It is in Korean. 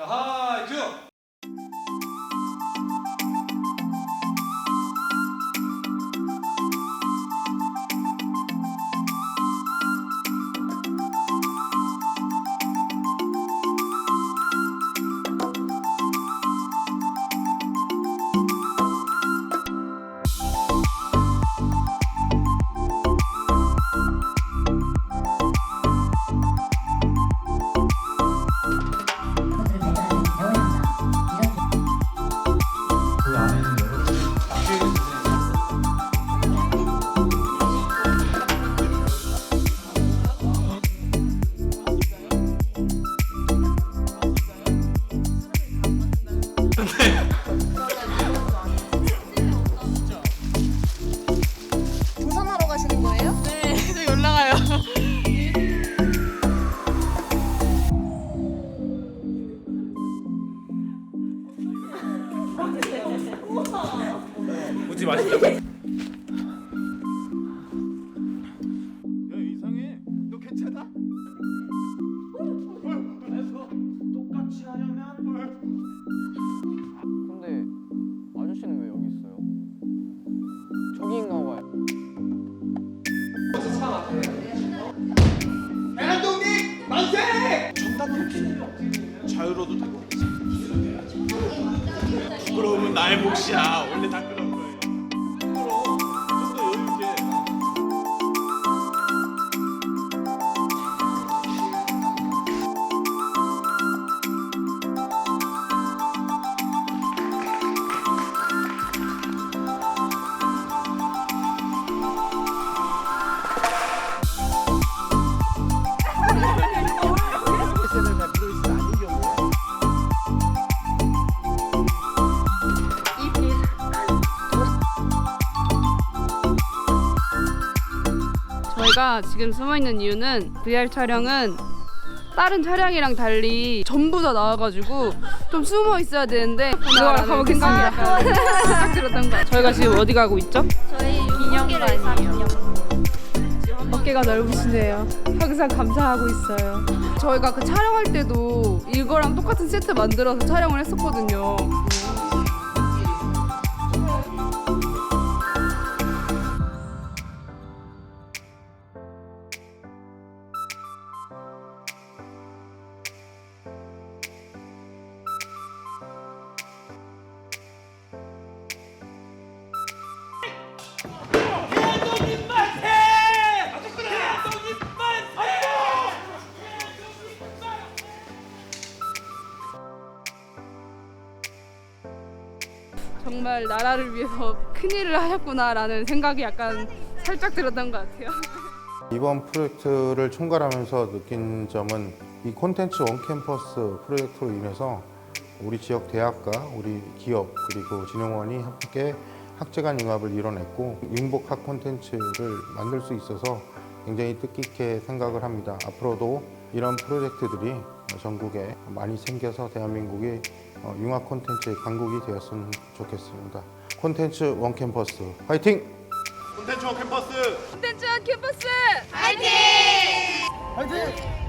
자, 웃지 마시죠. 야 이상해. 너 괜찮아? 똑같이 하려면 근데 아저씨는 왜 여기 있어요? 저기인가 봐요. 대한독립 만세! 자유로도 되고. 부끄러움은 나의 몫이야. 원래 다 그런 거 저희가 지금 숨어 있는 이유는 VR 촬영은 다른 차량이랑 달리 전부 다 나와가지고 좀 숨어 있어야 되는데 그걸 가보겠습니다. 부탁드렸던 거. 저희가 지금 어디 가고 있죠? 저희 기념관이요. 어깨가 넓으시네요. 항상 감사하고 있어요. 저희가 그 촬영할 때도 이거랑 똑같은 세트 만들어서 촬영을 했었거든요. 정말 나라를 위해서 큰일을 하셨구나라는 생각이 약간 살짝 들었던 것 같아요. 이번 프로젝트를 총괄하면서 느낀 점은 이 콘텐츠 원캠퍼스 프로젝트로 인해서 우리 지역 대학과 우리 기업 그리고 진흥원이 함께 학제간 융합을 이뤄냈고 융복학 콘텐츠를 만들 수 있어서 굉장히 뜻깊게 생각을 합니다. 앞으로도 이런 프로젝트들이 전국에 많이 생겨서 대한민국이 어, 융합 콘텐츠의 강국이 되었으면 좋겠습니다. 콘텐츠 원 캠퍼스 화이팅! 콘텐츠 캠퍼스 콘텐츠 캠퍼스 화이팅!